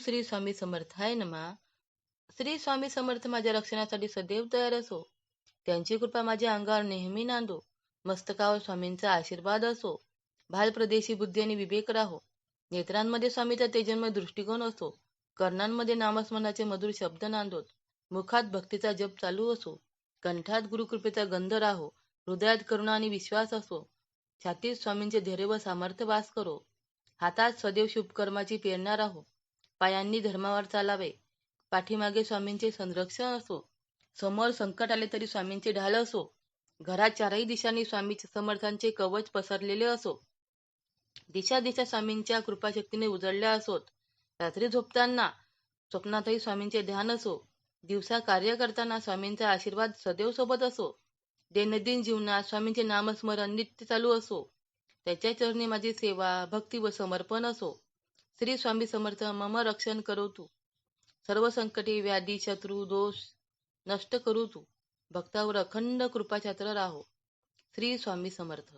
श्री स्वामी समर्थाय नमा. श्री स्वामी समर्थ माझ्या रक्षणासाठी सदैव तयार असो. त्यांची कृपा माझ्या अंगावर नेहमी नांदो. मस्तकावर स्वामींचा आशीर्वाद असो. बालप्रदेशी बुद्धी आणि विवेक राहो. नेत्रांमध्ये स्वामीचा तेजन्मय दृष्टिकोन असो. कर्णांमध्ये नामस्मरणाचे मधुर शब्द नांदोत. मुखात भक्तीचा जप चालू असो. कंठात गुरुकृपेचा गंध राहो. हृदयात करुणा आणि विश्वास असो. छातीत स्वामींचे धैर्य व सामर्थ्य वास करो. हातात सदैव शुभकर्माची प्रेरणा राहो. पायांनी धर्मावर चालावे. पाठीमागे स्वामींचे संरक्षण असो. समोर संकट आले तरी स्वामींचे ढाल असो. घरात चारही दिशांनी स्वामी समर्थांचे कवच पसरलेले असो. दिशा दिशा स्वामींच्या कृपाशक्तीने उजळल्या असोत. रात्री झोपताना स्वप्नातही स्वामींचे ध्यान असो. दिवसा कार्य करताना स्वामींचा आशीर्वाद सदैव सोबत असो. दैनंदिन जीवनात स्वामींचे नामस्मरण नित्य चालू असो. त्याच्या चरणी माझी सेवा भक्ती व समर्पण असो. श्री स्वामी समर्थ मम रक्षण करो तू सर्व संकटे व्याधी शत्रू दोष नष्ट करू तू भक्तावर अखंड कृपाछत्र राहो. श्री स्वामी समर्थ.